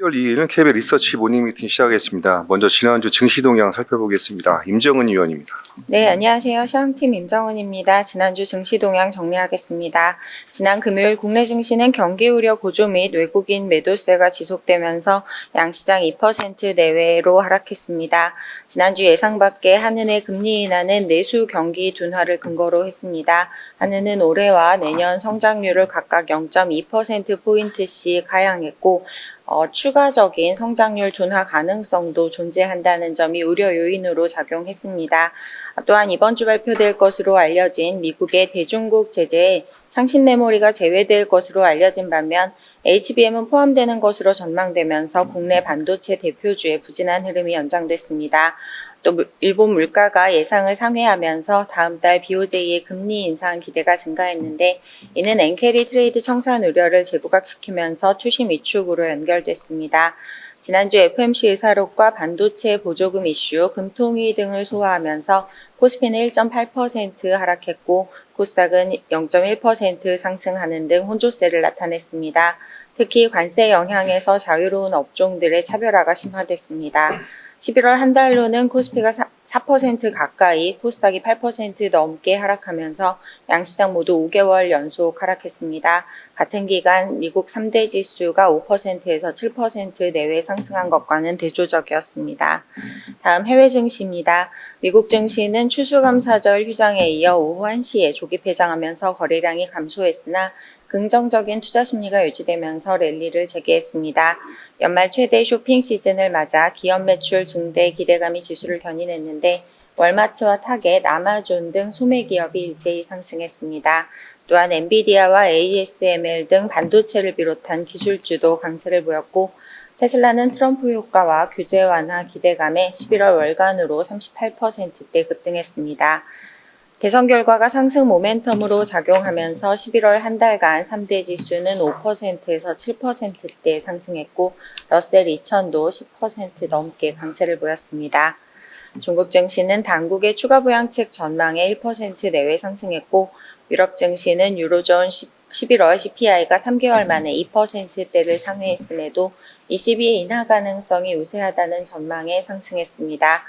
12월 2일 KBL 리서치 모닝 미팅 시작하겠습니다. 먼저 지난주 증시 동향 살펴보겠습니다. 임정은 위원입니다. 네, 안녕하세요. 시황팀 임정은입니다. 지난주 증시 동향 정리하겠습니다. 지난 금요일 국내 증시는 경기 우려 고조 및 외국인 매도세가 지속되면서 양시장 2% 내외로 하락했습니다. 지난주 예상 밖의 한은의 금리 인하는 내수 경기 둔화를 근거로 했습니다. 한은은 올해와 내년 성장률을 각각 0.2%포인트씩 하향했고, 어, 추가적인 성장률 둔화 가능성도 존재한다는 점이 우려 요인으로 작용했습니다. 또한 이번 주 발표될 것으로 알려진 미국의 대중국 제재에 창신 메모리가 제외될 것으로 알려진 반면 HBM은 포함되는 것으로 전망되면서 국내 반도체 대표주의 부진한 흐름이 연장됐습니다. 또 물- 일본 물가가 예상을 상회하면서 다음 달 BOJ의 금리 인상 기대가 증가했는데 이는 엔캐리 트레이드 청산 우려를 재부각시키면서 투심 위축으로 연결됐습니다. 지난주 FMC 의사록과 반도체 보조금 이슈, 금통위 등을 소화하면서 코스피는 1.8% 하락했고 코스닥은 0.1% 상승하는 등 혼조세를 나타냈습니다. 특히 관세 영향에서 자유로운 업종들의 차별화가 심화됐습니다. 11월 한 달로는 코스피가 4% 가까이, 코스닥이 8% 넘게 하락하면서 양시장 모두 5개월 연속 하락했습니다. 같은 기간 미국 3대 지수가 5%에서 7% 내외 상승한 것과는 대조적이었습니다. 다음 해외 증시입니다. 미국 증시는 추수감사절 휴장에 이어 오후 1시에 조기 폐장하면서 거래량이 감소했으나 긍정적인 투자 심리가 유지되면서 랠리를 재개했습니다. 연말 최대 쇼핑 시즌을 맞아 기업 매출 증대 기대감이 지수를 견인했는데 월마트와 타겟, 아마존 등 소매 기업이 일제히 상승했습니다. 또한 엔비디아와 ASML 등 반도체를 비롯한 기술주도 강세를 보였고 테슬라는 트럼프 효과와 규제 완화 기대감에 11월 월간으로 38%대 급등했습니다. 대선 결과가 상승 모멘텀으로 작용하면서 11월 한 달간 3대 지수는 5%에서 7%대 상승했고 러셀 2000도 10% 넘게 강세를 보였습니다. 중국 증시는 당국의 추가 부양책 전망에 1% 내외 상승했고 유럽 증시는 유로존 11월 CPI가 3개월 만에 2%대를 상회했음에도 22의 인하 가능성이 우세하다는 전망에 상승했습니다.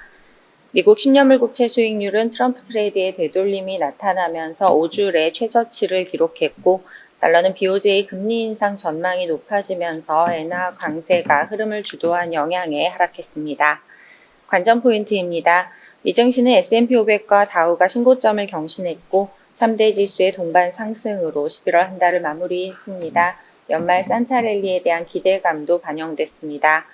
미국 10년물 국채 수익률은 트럼프 트레이드의 되돌림이 나타나면서 5주의 최저치를 기록했고 달러는 BOJ 금리 인상 전망이 높아지면서 엔화 강세가 흐름을 주도한 영향에 하락했습니다. 관전 포인트입니다. 미증시는 S&P 500과 다우가 신고점을 경신했고 3대 지수의 동반 상승으로 11월 한 달을 마무리했습니다. 연말 산타랠리에 대한 기대감도 반영됐습니다.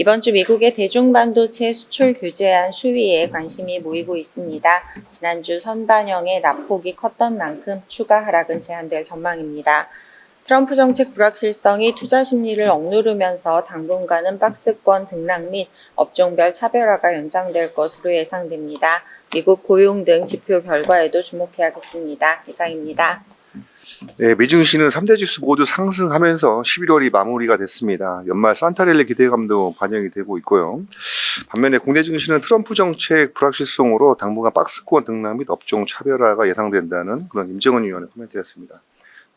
이번 주 미국의 대중반도체 수출 규제안 수위에 관심이 모이고 있습니다. 지난주 선반영의 낙폭이 컸던 만큼 추가 하락은 제한될 전망입니다. 트럼프 정책 불확실성이 투자 심리를 억누르면서 당분간은 박스권 등락 및 업종별 차별화가 연장될 것으로 예상됩니다. 미국 고용 등 지표 결과에도 주목해야겠습니다. 이상입니다. 네, 미증시는 3대 지수 모두 상승하면서 11월이 마무리가 됐습니다. 연말 산타렐리 기대감도 반영이 되고 있고요. 반면에 국내 증시는 트럼프 정책 불확실성으로 당분간 박스권 등락 및 업종 차별화가 예상된다는 그런 임정은 위원의 코멘트였습니다.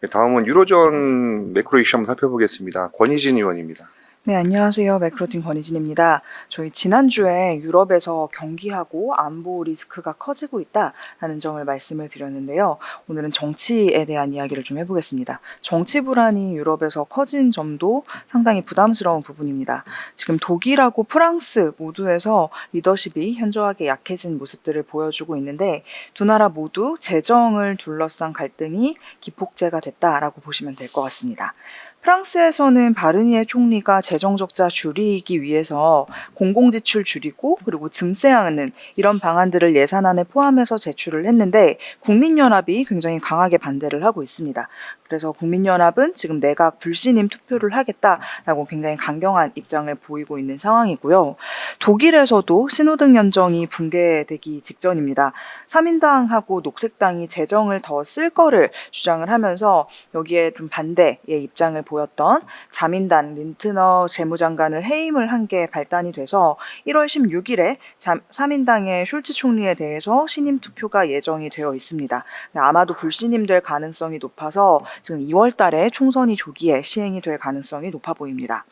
네, 다음은 유로존 매크로 이슈 한번 살펴보겠습니다. 권희진 의원입니다. 네, 안녕하세요. 매크로틴 권희진입니다. 저희 지난주에 유럽에서 경기하고 안보 리스크가 커지고 있다라는 점을 말씀을 드렸는데요. 오늘은 정치에 대한 이야기를 좀 해보겠습니다. 정치 불안이 유럽에서 커진 점도 상당히 부담스러운 부분입니다. 지금 독일하고 프랑스 모두에서 리더십이 현저하게 약해진 모습들을 보여주고 있는데 두 나라 모두 재정을 둘러싼 갈등이 기폭제가 됐다라고 보시면 될 것 같습니다. 프랑스에서는 바르니에 총리가 재정 적자 줄이기 위해서 공공지출 줄이고 그리고 증세하는 이런 방안들을 예산안에 포함해서 제출을 했는데 국민연합이 굉장히 강하게 반대를 하고 있습니다. 그래서 국민연합은 지금 내각 불신임 투표를 하겠다라고 굉장히 강경한 입장을 보이고 있는 상황이고요. 독일에서도 신호등 연정이 붕괴되기 직전입니다. 3인당하고 녹색당이 재정을 더 쓸 거를 주장을 하면서 여기에 좀 반대의 입장을 보였던 자민단 린트너 재무장관을 해임을 한 게 발단이 돼서 1월 16일에 3인당의 숄츠 총리에 대해서 신임 투표가 예정이 되어 있습니다. 네, 아마도 불신임 될 가능성이 높아서 지금 2월 달에 총선이 조기에 시행이 될 가능성이 높아 보입니다.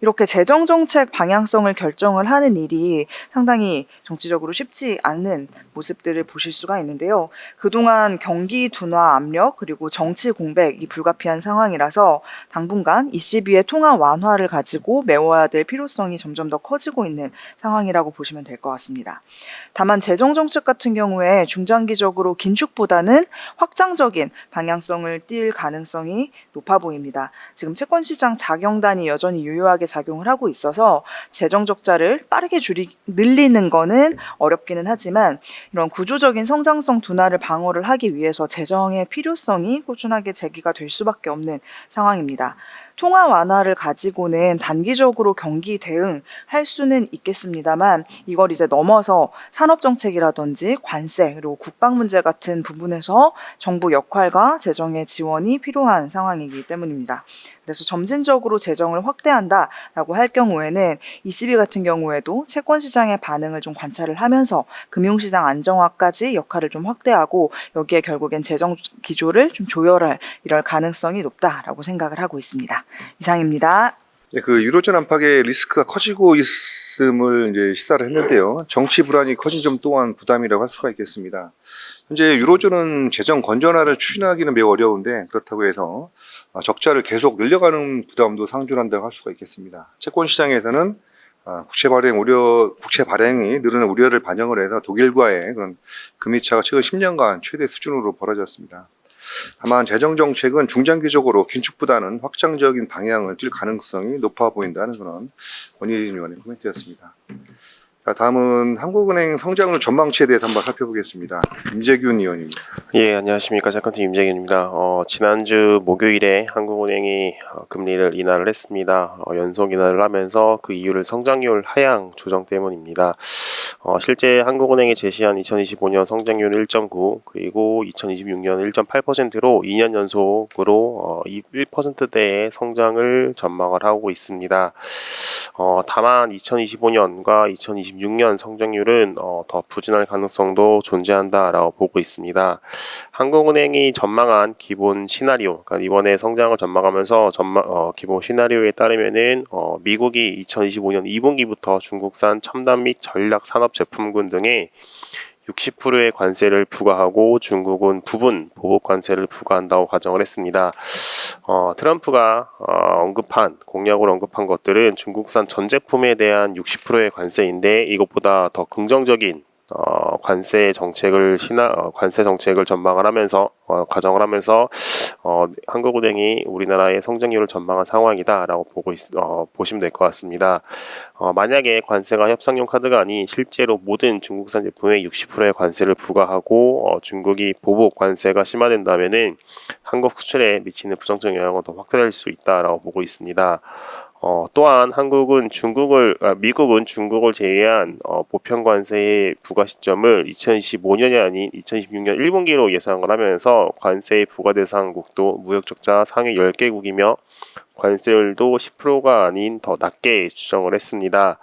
이렇게 재정 정책 방향성을 결정을 하는 일이 상당히 정치적으로 쉽지 않는 모습들을 보실 수가 있는데요. 그동안 경기 둔화 압력 그리고 정치 공백이 불가피한 상황이라서 당분간 ECB의 통화 완화를 가지고 메워야 될 필요성이 점점 더 커지고 있는 상황이라고 보시면 될 것 같습니다. 다만 재정 정책 같은 경우에 중장기적으로 긴축보다는 확장적인 방향성을 띌 가능성이 높아 보입니다. 지금 채권 시장 자경단이 여전히 유효하게 작용을 하고 있어서 재정 적자를 빠르게 줄이 늘리는 거는 어렵기는 하지만 이런 구조적인 성장성 둔화를 방어를 하기 위해서 재정의 필요성이 꾸준하게 제기가 될 수밖에 없는 상황입니다. 통화 완화를 가지고는 단기적으로 경기 대응할 수는 있겠습니다만 이걸 이제 넘어서 산업 정책이라든지 관세 그리고 국방 문제 같은 부분에서 정부 역할과 재정의 지원이 필요한 상황이기 때문입니다. 그래서 점진적으로 재정을 확대한다라고 할 경우에는 ECB 같은 경우에도 채권 시장의 반응을 좀 관찰을 하면서 금융 시장 안정화까지 역할을 좀 확대하고 여기에 결국엔 재정 기조를 좀 조열할 이럴 가능성이 높다라고 생각을 하고 있습니다. 이상입니다. 네, 그 유로존 안팎의 리스크가 커지고 있음을 이제 시사를 했는데요. 정치 불안이 커진 점 또한 부담이라고 할 수가 있겠습니다. 현재 유로존은 재정 건전화를 추진하기는 매우 어려운데 그렇다고 해서 어, 적자를 계속 늘려가는 부담도 상존한다고 할 수가 있겠습니다. 채권 시장에서는 어, 국채 발행 우려, 국채 발행이 늘어난 우려를 반영을 해서 독일과의 그런 금리 차가 최근 10년간 최대 수준으로 벌어졌습니다. 다만 재정 정책은 중장기적으로 긴축보다는 확장적인 방향을 띨 가능성이 높아 보인다는 그런 원희진 의원의 코멘트였습니다. 자, 다음은 한국은행 성장률 전망치에 대해서 한번 살펴보겠습니다. 임재균 의원입니다. 예, 안녕하십니까. 잠깐팀 임재균입니다. 어, 지난주 목요일에 한국은행이 어, 금리를 인하를 했습니다. 어, 연속 인하를 하면서 그 이유를 성장률 하향 조정 때문입니다. 어, 실제 한국은행이 제시한 2025년 성장률 1.9 그리고 2026년 1.8%로 2년 연속으로 어, 1%대의 성장을 전망을 하고 있습니다. 어, 다만 2025년과 2026년 성장률은 어, 더 부진할 가능성도 존재한다라고 보고 있습니다. 한국은행이 전망한 기본 시나리오, 그러니까 이번에 성장을 전망하면서 전망 어, 기본 시나리오에 따르면은 어, 미국이 2025년 2분기부터 중국산 첨단 및 전략 산업 제품군 등에 60%의 관세를 부과하고 중국은 부분 보복 관세를 부과한다고 가정을 했습니다. 어, 트럼프가 어, 언급한 공약으로 언급한 것들은 중국산 전 제품에 대한 60%의 관세인데 이것보다 더 긍정적인 어, 관세 정책을 시나 어, 관세 정책을 전망을 하면서 어, 가정을 하면서 어, 한국은행이 우리나라의 성장률을 전망한 상황이다라고 보고 있, 어, 보시면 될 것 같습니다. 어, 만약에 관세가 협상용 카드가 아닌 실제로 모든 중국산 제품에 60%의 관세를 부과하고 어, 중국이 보복 관세가 심화된다면은 한국 수출에 미치는 부정적 영향은 더 확대될 수 있다라고 보고 있습니다. 어, 또한 한국은 중국을 아, 미국은 중국을 제외한 어, 보편 관세의 부과 시점을 2025년이 아닌 2026년 1분기로 예상을 하면서 관세의 부과 대상국도 무역 적자 상위 10개국이며 관세율도 10%가 아닌 더 낮게 추정을 했습니다.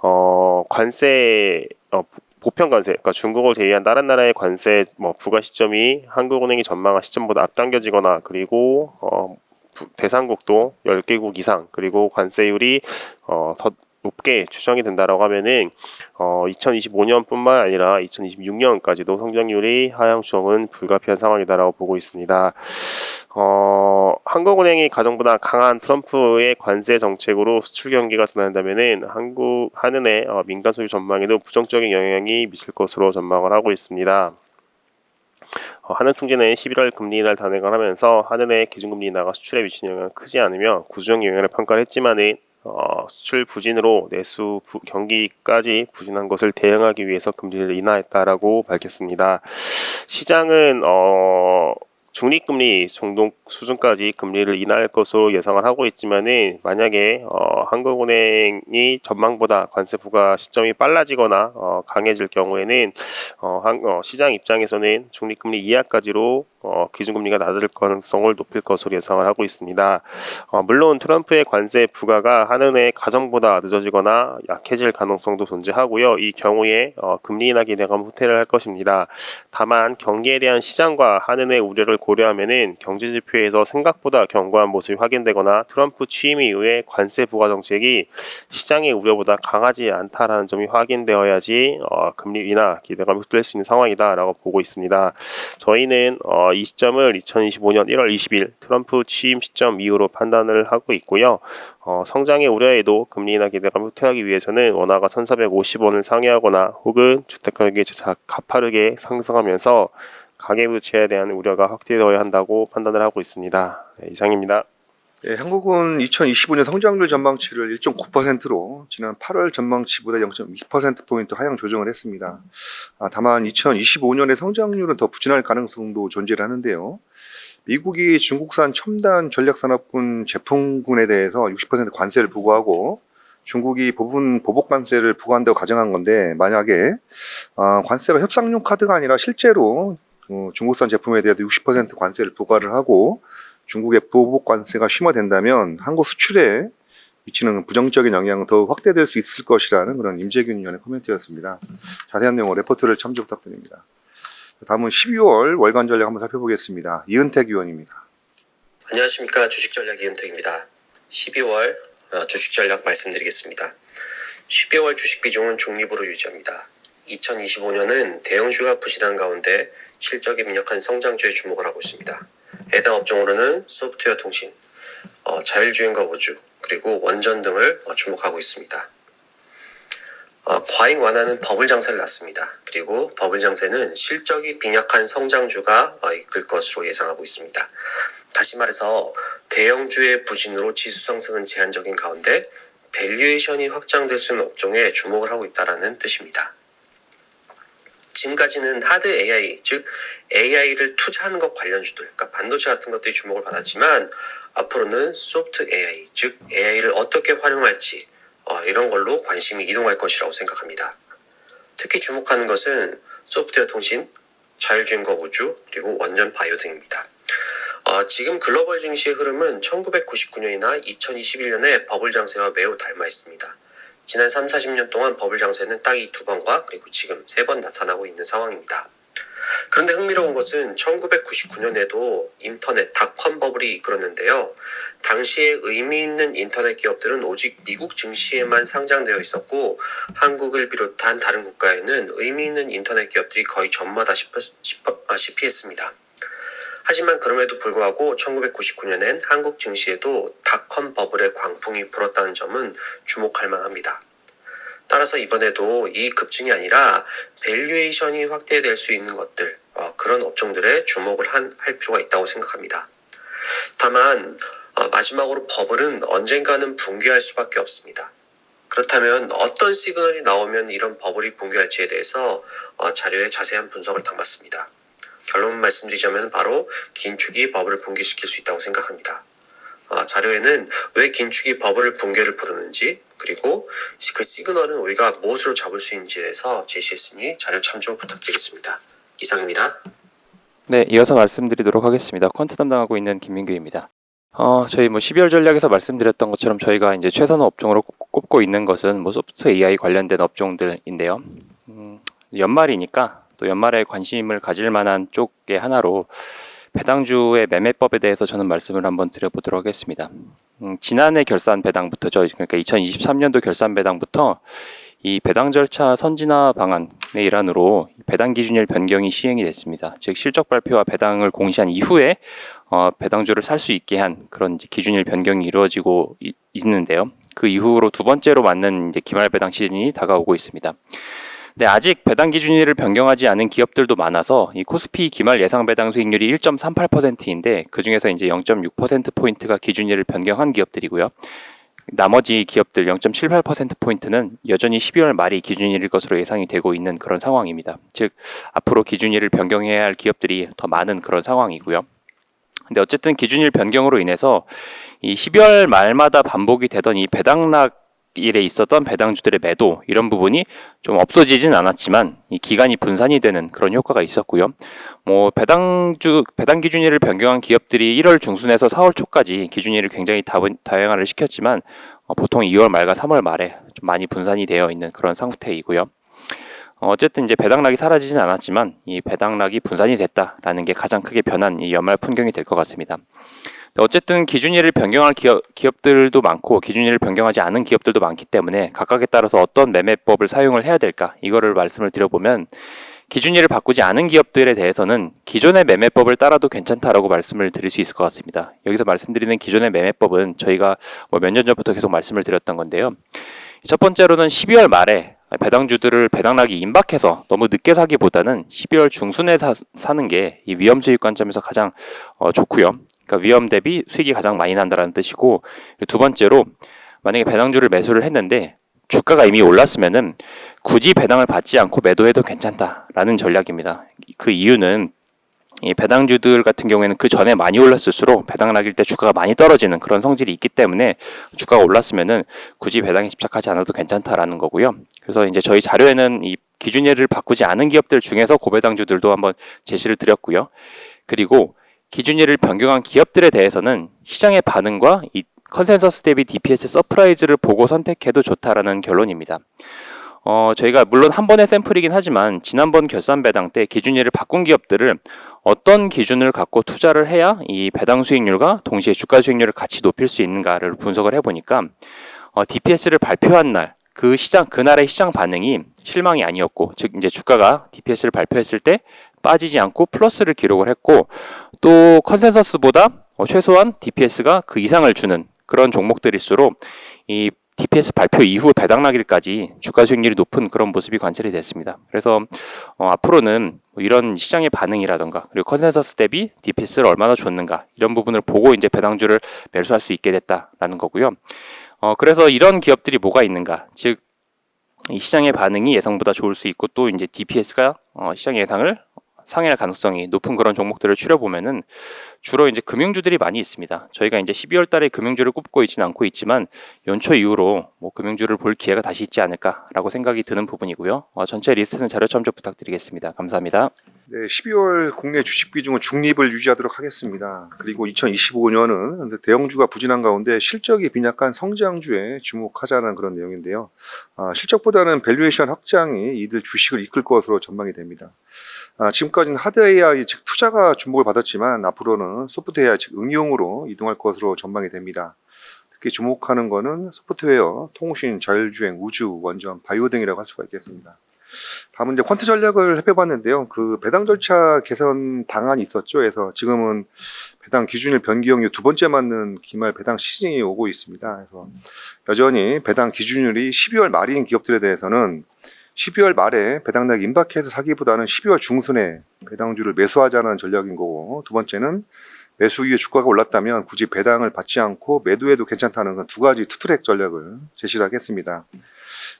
어, 관세 어, 보편 관세, 그러니까 중국을 제외한 다른 나라의 관세 뭐 부과 시점이 한국은행이 전망한 시점보다 앞당겨지거나 그리고 어, 부- 대상국도 10개국 이상 그리고 관세율이 어, 더 높게 추정이 된다라고 하면은 어, 2025년뿐만 아니라 2026년까지도 성장률이 하향 추정은 불가피한 상황이다라고 보고 있습니다. 어, 한국은행이 가정보다 강한 트럼프의 관세 정책으로 수출 경기가 둔화된다면은 한국 한은의 어, 민간 소유 전망에도 부정적인 영향이 미칠 것으로 전망을 하고 있습니다. 어, 한은 통제는 11월 금리 인하를 단행을 하면서 한은의 기준금리 인하가 수출에 미치는 영향은 크지 않으며 구조적 영향을 평가를 했지만은 어, 수출 부진으로 내수 부, 경기까지 부진한 것을 대응하기 위해서 금리를 인하했다라고 밝혔습니다. 시장은 어, 중립금리 수준까지 금리를 인하할 것으로 예상을 하고 있지만은 만약에 어, 한국은행이 전망보다 관세 부과 시점이 빨라지거나 어, 강해질 경우에는 어, 한, 어, 시장 입장에서는 중립금리 이하까지로 어, 기준금리가 낮을 가능성을 높일 것으로 예상을 하고 있습니다. 어, 물론 트럼프의 관세 부과가 한은의 가정보다 늦어지거나 약해질 가능성도 존재하고요. 이 경우에 어, 금리 인하 기대감 후퇴를 할 것입니다. 다만 경기에 대한 시장과 한은의 우려를 고려하면은 경제 지표에서 생각보다 견고한 모습이 확인되거나 트럼프 취임 이후에 관세 부과 정책이 시장의 우려보다 강하지 않다라는 점이 확인되어야지 어, 금리 인하 기대감이 후퇴할 수 있는 상황이다라고 보고 있습니다. 저희는 어, 이 시점을 2025년 1월 20일 트럼프 취임 시점 이후로 판단을 하고 있고요. 어, 성장의 우려에도 금리 인하 기대감을 후퇴하기 위해서는 원화가 1,450원을 상회하거나 혹은 주택가격이 자- 가파르게 상승하면서 가계부채에 대한 우려가 확대되어야 한다고 판단을 하고 있습니다. 네, 이상입니다. 예, 한국은 2025년 성장률 전망치를 1.9%로 지난 8월 전망치보다 0.2%포인트 하향 조정을 했습니다. 아, 다만 2025년의 성장률은 더 부진할 가능성도 존재를 하는데요. 미국이 중국산 첨단 전략산업군 제품군에 대해서 60% 관세를 부과하고 중국이 부분 보복 관세를 부과한다고 가정한 건데 만약에 아, 관세가 협상용 카드가 아니라 실제로 어, 중국산 제품에 대해서 60% 관세를 부과를 하고 중국의 보복 관세가 심화된다면 한국 수출에 미치는 부정적인 영향은 더욱 확대될 수 있을 것이라는 그런 임재균 의원의 코멘트였습니다. 자세한 내용은 레포트를 참조 부탁드립니다. 다음은 12월 월간 전략 한번 살펴보겠습니다. 이은택 의원입니다. 안녕하십니까 주식전략 이은택입니다. 12월 어, 주식전략 말씀드리겠습니다. 12월 주식 비중은 중립으로 유지합니다. 2025년은 대형주가 부진한 가운데 실적이 민약한 성장주에 주목을 하고 있습니다. 해당 업종으로는 소프트웨어 통신, 어, 자율주행과 우주, 그리고 원전 등을 어, 주목하고 있습니다. 어, 과잉 완화는 버블 장세를 낳습니다. 그리고 버블 장세는 실적이 빈약한 성장주가 어, 이끌 것으로 예상하고 있습니다. 다시 말해서 대형주의 부진으로 지수 상승은 제한적인 가운데 밸류에이션이 확장될 수 있는 업종에 주목을 하고 있다는 뜻입니다. 지금까지는 하드 AI, 즉 AI를 투자하는 것 관련주들, 그러니까 반도체 같은 것들이 주목을 받았지만 앞으로는 소프트 AI, 즉 AI를 어떻게 활용할지 어, 이런 걸로 관심이 이동할 것이라고 생각합니다. 특히 주목하는 것은 소프트웨어 통신, 자율주행과 우주, 그리고 원전 바이오 등입니다. 어, 지금 글로벌 증시의 흐름은 1999년이나 2021년의 버블 장세와 매우 닮아 있습니다. 지난 3, 40년 동안 버블 장세는 딱 이 두 번과 그리고 지금 세 번 나타나고 있는 상황입니다. 그런데 흥미로운 것은 1999년에도 인터넷 닷컴 버블이 이끌었는데요. 당시에 의미 있는 인터넷 기업들은 오직 미국 증시에만 상장되어 있었고 한국을 비롯한 다른 국가에는 의미 있는 인터넷 기업들이 거의 전마다 시피 했습니다. 하지만 그럼에도 불구하고 1999년엔 한국 증시에도 닷컴 버블의 광풍이 불었다는 점은 주목할 만합니다. 따라서 이번에도 이 급증이 아니라 밸류에이션이 확대될 수 있는 것들, 어, 그런 업종들에 주목을 한, 할 필요가 있다고 생각합니다. 다만 어, 마지막으로 버블은 언젠가는 붕괴할 수밖에 없습니다. 그렇다면 어떤 시그널이 나오면 이런 버블이 붕괴할지에 대해서 어, 자료에 자세한 분석을 담았습니다. 결론 말씀드리자면 바로 긴축이 버블을 붕괴시킬 수 있다고 생각합니다. 어, 자료에는 왜 긴축이 버블을 붕괴를 부르는지 그리고 그 시그널은 우리가 무엇으로 잡을 수 있는지에 대해서 제시했으니 자료 참조 부탁드리겠습니다. 이상입니다. 네, 이어서 말씀드리도록 하겠습니다. 퀀트 담당하고 있는 김민규입니다. 어, 저희 뭐 12월 전략에서 말씀드렸던 것처럼 저희가 이제 최선 업종으로 꼽- 꼽고 있는 것은 뭐 소프트 AI 관련된 업종들인데요. 음, 연말이니까 또 연말에 관심을 가질 만한 쪽의 하나로 배당주의 매매법에 대해서 저는 말씀을 한번 드려보도록 하겠습니다. 음, 지난해 결산 배당부터죠. 그러니까 2023년도 결산 배당부터 이 배당 절차 선진화 방안의 일환으로 배당 기준일 변경이 시행이 됐습니다. 즉 실적 발표와 배당을 공시한 이후에 어, 배당주를 살 수 있게 한 그런 기준일 변경이 이루어지고 이- 있는데요. 그 이후로 두 번째로 맞는 기말 배당 시즌이 다가오고 있습니다. 근데 아직 배당 기준일을 변경하지 않은 기업들도 많아서 이 코스피 기말 예상 배당 수익률이 1.38%인데 그 중에서 이제 0.6% 포인트가 기준일을 변경한 기업들이고요. 나머지 기업들 0.78% 포인트는 여전히 12월 말이 기준일일 것으로 예상이 되고 있는 그런 상황입니다. 즉 앞으로 기준일을 변경해야 할 기업들이 더 많은 그런 상황이고요. 근데 어쨌든 기준일 변경으로 인해서 이 12월 말마다 반복이 되던 이 배당락 일에 있었던 배당주들의 매도 이런 부분이 좀 없어지진 않았지만 이 기간이 분산이 되는 그런 효과가 있었고요. 뭐 배당주 배당 기준일을 변경한 기업들이 1월 중순에서 4월 초까지 기준일을 굉장히 다, 다양화를 시켰지만 어, 보통 2월 말과 3월 말에 좀 많이 분산이 되어 있는 그런 상태이고요. 어, 어쨌든 이제 배당락이 사라지진 않았지만 이 배당락이 분산이 됐다라는 게 가장 크게 변한 이 연말 풍경이 될 것 같습니다. 어쨌든 기준일을 변경할 기업, 기업들도 많고 기준일을 변경하지 않은 기업들도 많기 때문에 각각에 따라서 어떤 매매법을 사용을 해야 될까 이거를 말씀을 드려보면 기준일을 바꾸지 않은 기업들에 대해서는 기존의 매매법을 따라도 괜찮다라고 말씀을 드릴 수 있을 것 같습니다. 여기서 말씀드리는 기존의 매매법은 저희가 뭐 몇 년 전부터 계속 말씀을 드렸던 건데요. 첫 번째로는 12월 말에 배당주들을 배당락이 임박해서 너무 늦게 사기보다는 12월 중순에 사, 사는 게 이 위험 수익 관점에서 가장 어, 좋고요. 그러니까 위험 대비 수익이 가장 많이 난다라는 뜻이고 두 번째로 만약에 배당주를 매수를 했는데 주가가 이미 올랐으면은 굳이 배당을 받지 않고 매도해도 괜찮다라는 전략입니다. 그 이유는 이 배당주들 같은 경우에는 그 전에 많이 올랐을수록 배당 낙일 때 주가가 많이 떨어지는 그런 성질이 있기 때문에 주가가 올랐으면은 굳이 배당에 집착하지 않아도 괜찮다라는 거고요. 그래서 이제 저희 자료에는 이 기준예를 바꾸지 않은 기업들 중에서 고배당주들도 한번 제시를 드렸고요. 그리고 기준일을 변경한 기업들에 대해서는 시장의 반응과 이 컨센서스 대비 DPS 서프라이즈를 보고 선택해도 좋다라는 결론입니다. 어, 저희가 물론 한 번의 샘플이긴 하지만 지난번 결산 배당 때 기준일을 바꾼 기업들을 어떤 기준을 갖고 투자를 해야 이 배당 수익률과 동시에 주가 수익률을 같이 높일 수 있는가를 분석을 해보니까 어, DPS를 발표한 날 그 시장 그날의 시장 반응이 실망이 아니었고 즉 이제 주가가 DPS를 발표했을 때 빠지지 않고 플러스를 기록을 했고 또 컨센서스보다 어, 최소한 DPS가 그 이상을 주는 그런 종목들일수록 이 DPS 발표 이후 배당 나길까지 주가 수익률이 높은 그런 모습이 관찰이 됐습니다. 그래서 어, 앞으로는 뭐 이런 시장의 반응이라던가 그리고 컨센서스 대비 DPS를 얼마나 줬는가 이런 부분을 보고 이제 배당주를 매수할 수 있게 됐다라는 거고요. 어, 그래서 이런 기업들이 뭐가 있는가? 즉, 이 시장의 반응이 예상보다 좋을 수 있고 또 이제 DPS가 어, 시장 예상을 상회할 가능성이 높은 그런 종목들을 추려보면은 주로 이제 금융주들이 많이 있습니다. 저희가 이제 12월 달에 금융주를 꼽고 있지는 않고 있지만 연초 이후로 뭐 금융주를 볼 기회가 다시 있지 않을까라고 생각이 드는 부분이고요. 어, 전체 리스트는 자료 참조 부탁드리겠습니다. 감사합니다. 네, 12월 국내 주식 비중은 중립을 유지하도록 하겠습니다. 그리고 2025년은 대형주가 부진한 가운데 실적이 빈약한 성장주에 주목하자는 그런 내용인데요. 아, 실적보다는 밸류에이션 확장이 이들 주식을 이끌 것으로 전망이 됩니다. 아, 지금까지는 하드 AI 즉 투자가 주목을 받았지만 앞으로는 소프트 AI 즉 응용으로 이동할 것으로 전망이 됩니다. 특히 주목하는 것은 소프트웨어, 통신, 자율주행, 우주, 원전, 바이오 등이라고 할 수가 있겠습니다. 다음은 이제 퀀트 전략을 해봤는데요. 그 배당 절차 개선 방안이 있었죠. 그래서 지금은 배당 기준일 변경 이후 두 번째 맞는 기말 배당 시즌이 오고 있습니다. 그래서 여전히 배당 기준율이 12월 말인 기업들에 대해서는 12월 말에 배당락 임박해서 사기보다는 12월 중순에 배당주를 매수하자는 전략인 거고 두 번째는 매수 이후에 주가가 올랐다면 굳이 배당을 받지 않고 매도해도 괜찮다는 그두 가지 투트랙 전략을 제시를 하겠습니다.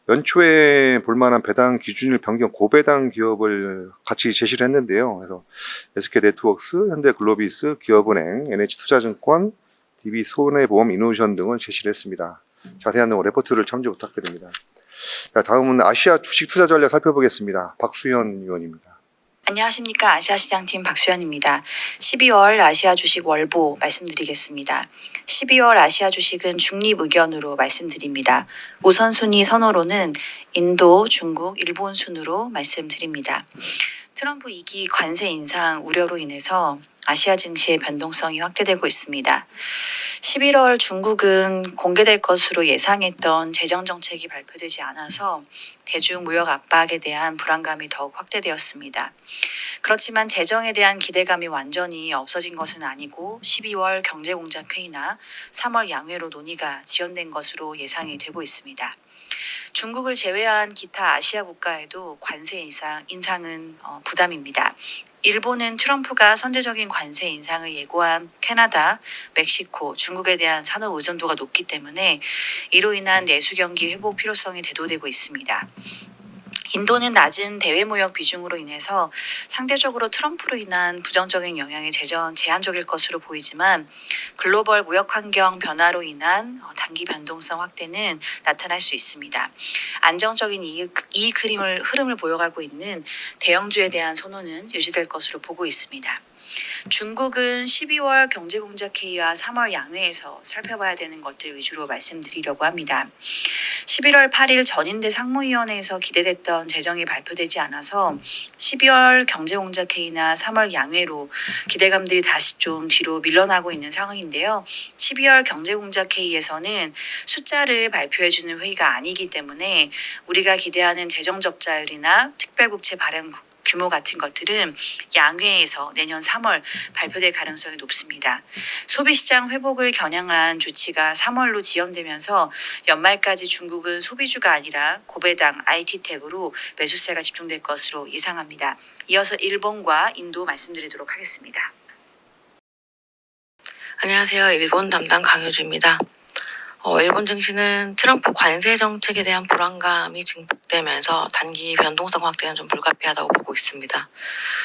연초에 볼만한 배당 기준일 변경 고배당 기업을 같이 제시를 했는데요. 그래서 SK 네트워크스, 현대글로비스, 기업은행, NH투자증권, DB 손해보험 이노베이션 등을 제시를 했습니다. 자세한 내용 레포트를 참조 부탁드립니다. 자, 다음은 아시아 주식 투자 전략 살펴보겠습니다. 박수현 의원입니다. 안녕하십니까. 아시아 시장팀 박수현입니다. 12월 아시아 주식 월보 말씀드리겠습니다. 12월 아시아 주식은 중립 의견으로 말씀드립니다. 우선순위 선호로는 인도, 중국, 일본 순으로 말씀드립니다. 트럼프 2기 관세 인상 우려로 인해서 아시아 증시의 변동성이 확대되고 있습니다. 11월 중국은 공개될 것으로 예상했던 재정 정책이 발표되지 않아서 대중 무역 압박에 대한 불안감이 더욱 확대되었습니다. 그렇지만 재정에 대한 기대감이 완전히 없어진 것은 아니고 12월 경제공작회의나 3월 양회로 논의가 지연된 것으로 예상이 되고 있습니다. 중국을 제외한 기타 아시아 국가에도 관세 인상, 인상은 어, 부담입니다. 일본은 트럼프가 선제적인 관세 인상을 예고한 캐나다, 멕시코, 중국에 대한 산업 의존도가 높기 때문에 이로 인한 내수 경기 회복 필요성이 대두되고 있습니다. 인도는 낮은 대외 무역 비중으로 인해서 상대적으로 트럼프로 인한 부정적인 영향이 제전 제한적일 것으로 보이지만 글로벌 무역 환경 변화로 인한 어, 단기 변동성 확대는 나타날 수 있습니다. 안정적인 이, 이 그림을 흐름을 보여가고 있는 대형주에 대한 선호는 유지될 것으로 보고 있습니다. 중국은 12월 경제공작회의와 3월 양회에서 살펴봐야 되는 것들 위주로 말씀드리려고 합니다. 11월 8일 전인대 상무위원회에서 기대됐던 재정이 발표되지 않아서 12월 경제공작회의나 3월 양회로 기대감들이 다시 좀 뒤로 밀려나고 있는 상황인데요. 12월 경제공작회의에서는 숫자를 발표해주는 회의가 아니기 때문에 우리가 기대하는 재정 적자율이나 특별국채 발행 규모 같은 것들은 양회에서 내년 3월 발표될 가능성이 높습니다. 소비시장 회복을 겨냥한 조치가 3월로 지연되면서 연말까지 중국은 소비주가 아니라 고배당 IT텍으로 매수세가 집중될 것으로 예상합니다. 이어서 일본과 인도 말씀드리도록 하겠습니다. 안녕하세요. 일본 담당 강효주입니다. 어, 일본 증시는 트럼프 관세 정책에 대한 불안감이 증폭되면서 단기 변동성 확대는 좀 불가피하다고 보고 있습니다.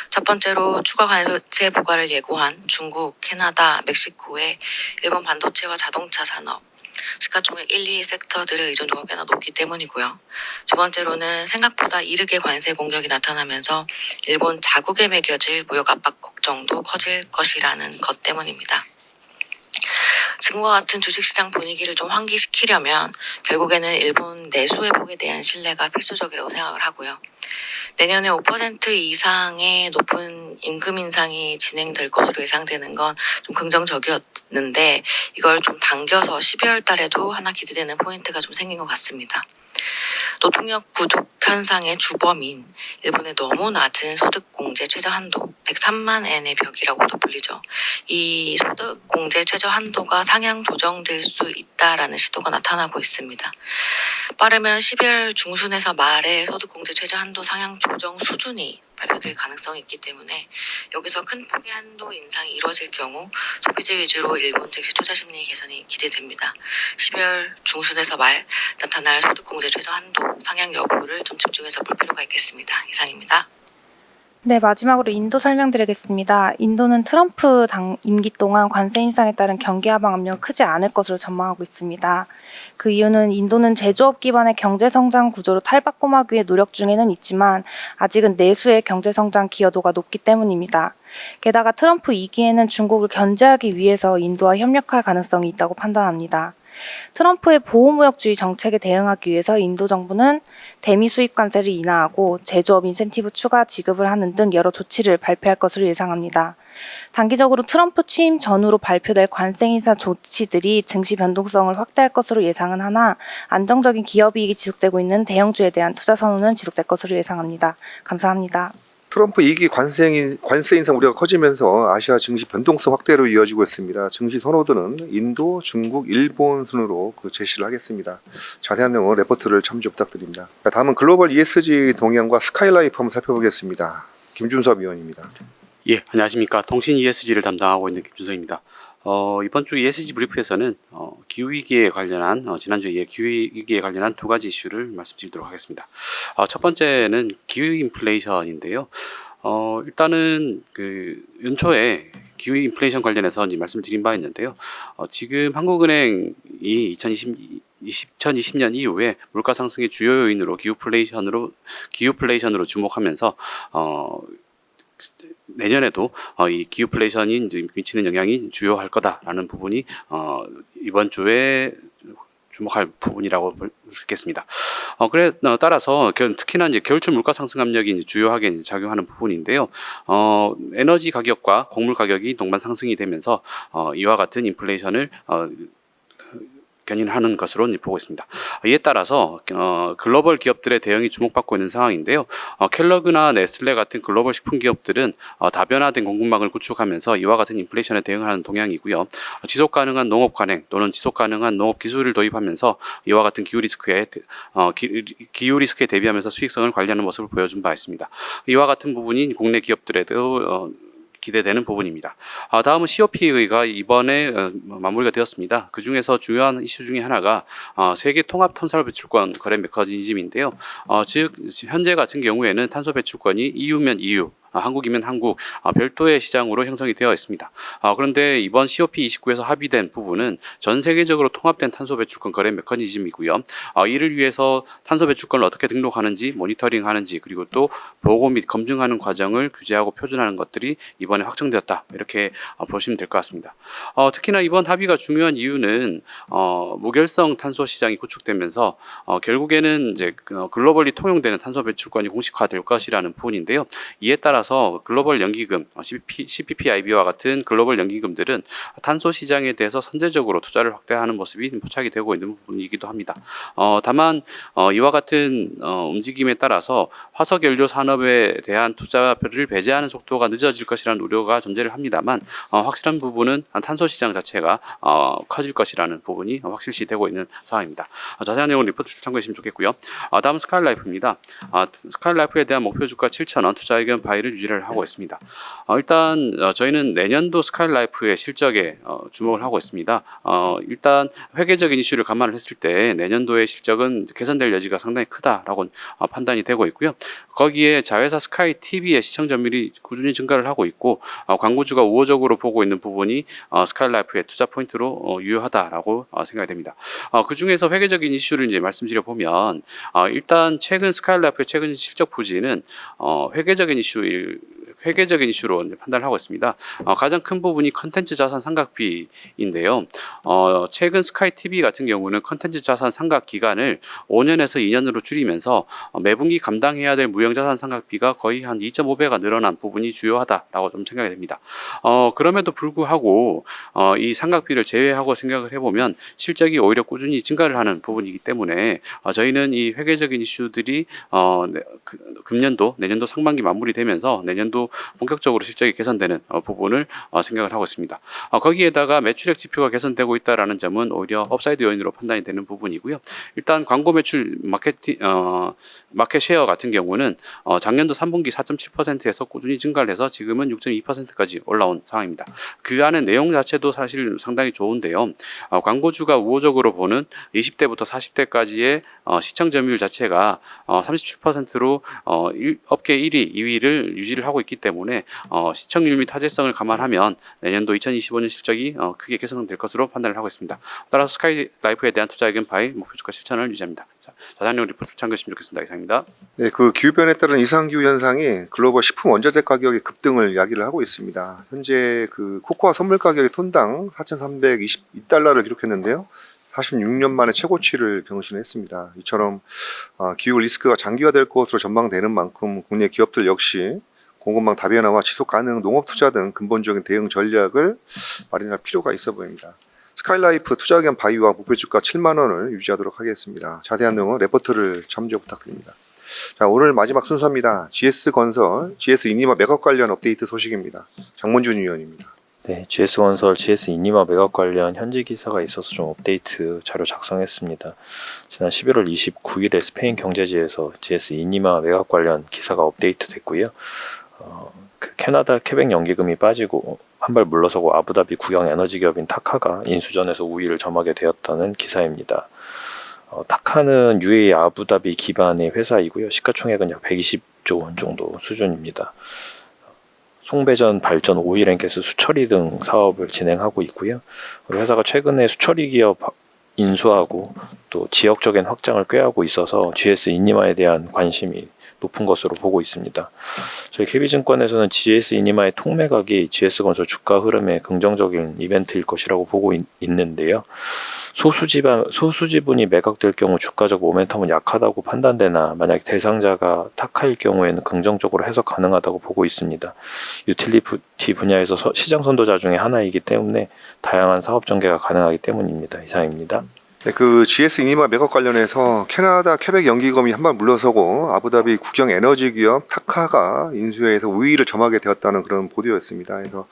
첫 번째로 추가 관세 부과를 예고한 중국, 캐나다, 멕시코의 일본 반도체와 자동차 산업, 시가총액 1, 2 섹터들의 의존도가 꽤나 높기 때문이고요. 두 번째로는 생각보다 이르게 관세 공격이 나타나면서 일본 자국에 매겨질 무역 압박 걱정도 커질 것이라는 것 때문입니다. 지금과 같은 주식시장 분위기를 좀 환기시키려면 결국에는 일본 내수 회복에 대한 신뢰가 필수적이라고 생각을 하고요. 내년에 5% 이상의 높은 임금 인상이 진행될 것으로 예상되는 건 좀 긍정적이었는데 이걸 좀 당겨서 12월 달에도 하나 기대되는 포인트가 좀 생긴 것 같습니다. 노동력 부족 현상의 주범인 일본의 너무 낮은 소득 공제 최저 한도 103만 엔의 벽이라고도 불리죠. 이 소득 공제 최저 한도가 상향 조정될 수 있다라는 시도가 나타나고 있습니다. 빠르면 12월 중순에서 말에 소득 공제 최저 한도 상향 조정 수준이 발표될 가능성이 있기 때문에 여기서 큰 폭의 한도 인상이 이루어질 경우 소비재 위주로 일본 증시 투자 심리 개선이 기대됩니다. 12월 중순에서 말 나타날 소득 공제 최저 한도 상향 여부를 좀 집중해서 볼 필요가 있겠습니다. 이상입니다. 네, 마지막으로 인도 설명드리겠습니다. 인도는 트럼프 당 임기 동안 관세 인상에 따른 경기 하방 압력은 크지 않을 것으로 전망하고 있습니다. 그 이유는 인도는 제조업 기반의 경제 성장 구조로 탈바꿈하기 위해 노력 중에는 있지만 아직은 내수의 경제 성장 기여도가 높기 때문입니다. 게다가 트럼프 2기에는 중국을 견제하기 위해서 인도와 협력할 가능성이 있다고 판단합니다. 트럼프의 보호무역주의 정책에 대응하기 위해서 인도 정부는 대미 수입 관세를 인하하고 제조업 인센티브 추가 지급을 하는 등 여러 조치를 발표할 것으로 예상합니다. 단기적으로 트럼프 취임 전후로 발표될 관세 인사 조치들이 증시 변동성을 확대할 것으로 예상은 하나 안정적인 기업 이익이 지속되고 있는 대형주에 대한 투자 선호는 지속될 것으로 예상합니다. 감사합니다. 트럼프 2기 관세, 관세 인상 우려가 커지면서 아시아 증시 변동성 확대로 이어지고 있습니다. 증시 선호도는 인도, 중국, 일본 순으로 그 제시를 하겠습니다. 자세한 내용은 레포트를 참조 부탁드립니다. 다음은 글로벌 ESG 동향과 스카이라이프 한번 살펴보겠습니다. 김준섭 위원입니다. 예, 안녕하십니까. 통신 ESG를 담당하고 있는 김준성입니다. 어, 이번 주 ESG 브리프에서는 어, 기후위기에 관련한, 어, 지난주 에 기후위기에 관련한 두 가지 이슈를 말씀드리도록 하겠습니다. 어, 첫 번째는 기후 인플레이션인데요. 어, 일단은 그 연초에 기후 인플레이션 관련해서 이제 말씀을 드린 바 있는데요. 어, 지금 한국은행이 2020, 2020 년 이후에 물가 상승의 주요 요인으로 기후플레이션으로 기후플레이션으로 주목하면서 어, 내년에도 어, 이 기후플레이션이 미치는 영향이 주요할 거다라는 부분이 어, 이번 주에 주목할 부분이라고 볼 수 있겠습니다. 어, 그래 어, 따라서 겨울- 특히나 이제 겨울철 물가 상승 압력이 이제 주요하게 이제 작용하는 부분인데요. 어, 에너지 가격과 곡물 가격이 동반 상승이 되면서 어, 이와 같은 인플레이션을 어, 견인하는 것으로 보고 있습니다. 이에 따라서 어, 글로벌 기업들의 대응이 주목받고 있는 상황인데요. 어, 켈러그나 네슬레 같은 글로벌 식품 기업들은 어, 다변화된 공급망을 구축하면서 이와 같은 인플레이션에 대응하는 동향이고요. 어, 지속 가능한 농업 관행 또는 지속 가능한 농업 기술을 도입하면서 이와 같은 기후 리스크에 기후 리스크에 대비하면서 수익성을 관리하는 모습을 보여준 바 있습니다. 이와 같은 부분이 국내 기업들에도 어, 기대되는 부분입니다. 아, 다음은 COP가 이번에 어, 마무리가 되었습니다. 그 중에서 중요한 이슈 중에 하나가 어, 세계 통합 탄소 배출권 거래 메커니즘인데요. 어, 즉 현재 같은 경우에는 탄소 배출권이 EU면 EU 아, 한국이면 한국 아, 별도의 시장으로 형성이 되어 있습니다. 아, 그런데 이번 COP29에서 합의된 부분은 전 세계적으로 통합된 탄소 배출권 거래 메커니즘이고요. 아, 이를 위해서 탄소 배출권을 어떻게 등록하는지 모니터링하는지 그리고 또 보고 및 검증하는 과정을 규제하고 표준하는 것들이 이번에 확정되었다 이렇게 어, 보시면 될 것 같습니다. 어, 특히나 이번 합의가 중요한 이유는 어, 무결성 탄소 시장이 구축되면서 어, 결국에는 이제 글로벌리 통용되는 탄소 배출권이 공식화될 것이라는 부분인데요. 이에 따라서 글로벌 연기금 어, CP, CPPIB와 같은 글로벌 연기금들은 탄소 시장에 대해서 선제적으로 투자를 확대하는 모습이 포착이 되고 있는 부분이기도 합니다. 어, 다만 어, 이와 같은 어, 움직임에 따라서 화석 연료 산업에 대한 투자를 배제하는 속도가 늦어질 것이라는 우려가 존재를 합니다만 어, 확실한 부분은 탄소 시장 자체가 어, 커질 것이라는 부분이 확실시 되고 있는 상황입니다. 어, 자세한 내용은 리포트 참고해 주시면 좋겠고요. 어, 다음 스카이라이프입니다. 어, 스카이라이프에 대한 목표 주가 7,000원, 투자 의견 바이를 유지를 하고 있습니다. 어, 일단 어, 저희는 내년도 스카이라이프의 실적에 어, 주목을 하고 있습니다. 어, 일단 회계적인 이슈를 감안을 했을 때 내년도의 실적은 개선될 여지가 상당히 크다라고 어, 판단이 되고 있고요. 거기에 자회사 스카이 TV의 시청 점유율이 꾸준히 증가를 하고 있고 어, 광고주가 우호적으로 보고 있는 부분이 어, 스카이라이프의 투자 포인트로 어, 유효하다라고 어, 생각이 됩니다. 어, 그 중에서 회계적인 이슈를 이제 말씀드려 보면 어, 일단 최근 스카이라이프의 최근 실적 부진은 어, 회계적인 이슈일 to 회계적인 이슈로 판단을 하고 있습니다. 어, 가장 큰 부분이 컨텐츠 자산 상각비인데요. 어, 최근 스카이 TV 같은 경우는 컨텐츠 자산 상각 기간을 5년에서 2년으로 줄이면서 어, 매분기 감당해야 될 무형 자산 상각비가 거의 한 2.5배가 늘어난 부분이 주요하다라고 좀 생각이 됩니다. 어, 그럼에도 불구하고 어, 이 상각비를 제외하고 생각을 해보면 실적이 오히려 꾸준히 증가를 하는 부분이기 때문에 어, 저희는 이 회계적인 이슈들이 어, 네, 그, 금년도 내년도 상반기 마무리되면서 내년도 본격적으로 실적이 개선되는 어, 부분을 어, 생각을 하고 있습니다. 어, 거기에다가 매출액 지표가 개선되고 있다라는 점은 오히려 업사이드 요인으로 판단이 되는 부분이고요. 일단 광고 매출 마케팅 어, 마켓 쉐어 같은 경우는 어, 작년도 3분기 4.7%에서 꾸준히 증가를 해서 지금은 6.2%까지 올라온 상황입니다. 그 안에 내용 자체도 사실 상당히 좋은데요. 어, 광고주가 우호적으로 보는 20대부터 40대까지의 어, 시청 점유율 자체가 어, 37%로 어, 일- 업계 1위, 2위를 유지를 하고 있기 때문에 어, 시청률 및 타제성을 감안하면 내년도 2025년 실적이 어, 크게 개선될 것으로 판단을 하고 있습니다. 따라서 스카이 라이프에 대한 투자 의견 바이 목표 주가 실천을 유지합니다. 자, 자산용 리포트 참고해 주시면 좋겠습니다. 이상입니다. 네, 그 기후 변에 따른 이상 기후 현상이 글로벌 식품 원자재 가격의 급등을 이야기를 하고 있습니다. 현재 그 코코아 선물 가격이 톤당 4,322달러를 기록했는데요. 46년 만에 최고치를 경신했습니다. 이처럼 어, 기후 리스크가 장기화될 것으로 전망되는 만큼 국내 기업들 역시 공급망 다변화와 지속 가능 농업 투자 등 근본적인 대응 전략을 마련할 필요가 있어 보입니다. 스카이라이프 투자 의견 바이와 목표 주가 7만 원을 유지하도록 하겠습니다. 자세한 내용은 레포트를 참조 부탁드립니다. 자, 오늘 마지막 순서입니다. GS건설, GS 이니마 매각 관련 업데이트 소식입니다. 장문준 위원입니다. 네, GS건설, GS 이니마 매각 관련 현지 기사가 있어서 좀 업데이트 자료 작성했습니다. 지난 11월 29일에 스페인 경제지에서 GS 이니마 매각 관련 기사가 업데이트 됐고요. 어, 그 캐나다 캐백 연기금이 빠지고 한발 물러서고 아부다비 국영 에너지 기업인 타카가 인수전에서 우위를 점하게 되었다는 기사입니다. 어, 타카는 UAE 아부다비 기반의 회사이고요. 시가총액은 약 120조 원 정도 수준입니다. 송배전, 발전, 오일앤가스, 수처리 등 사업을 진행하고 있고요. 우리 회사가 최근에 수처리 기업 인수하고 또 지역적인 확장을 꾀하고 있어서 GS 이니마에 대한 관심이 높은 것으로 보고 있습니다. 저희 KB증권에서는 GS 이니마의 통매각이 GS건설 주가 흐름에 긍정적인 이벤트일 것이라고 보고 있, 있는데요. 소수지분, 소수 지분이 매각될 경우 주가적 모멘텀은 약하다고 판단되나 만약 대상자가 타카일 경우에는 긍정적으로 해석 가능하다고 보고 있습니다. 유틸리티 분야에서 서- 시장 선도자 중에 하나이기 때문에 다양한 사업 전개가 가능하기 때문입니다. 이상입니다. 네, 그 GS 이니마 매각 관련해서 캐나다 캐백 연기금이 한발 물러서고 아부다비 국영 에너지 기업 타카가 인수해서 우위를 점하게 되었다는 그런 보도였습니다. 그래서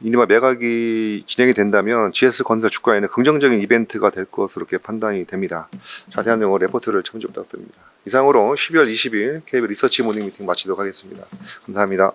이니마 매각이 진행이 된다면 GS 건설 주가에는 긍정적인 이벤트가 될 것으로 이렇게 판단이 됩니다. 자세한 내용은 레포트를 참조 부탁드립니다. 이상으로 12월 20일 KB 리서치 모닝 미팅 마치도록 하겠습니다. 감사합니다.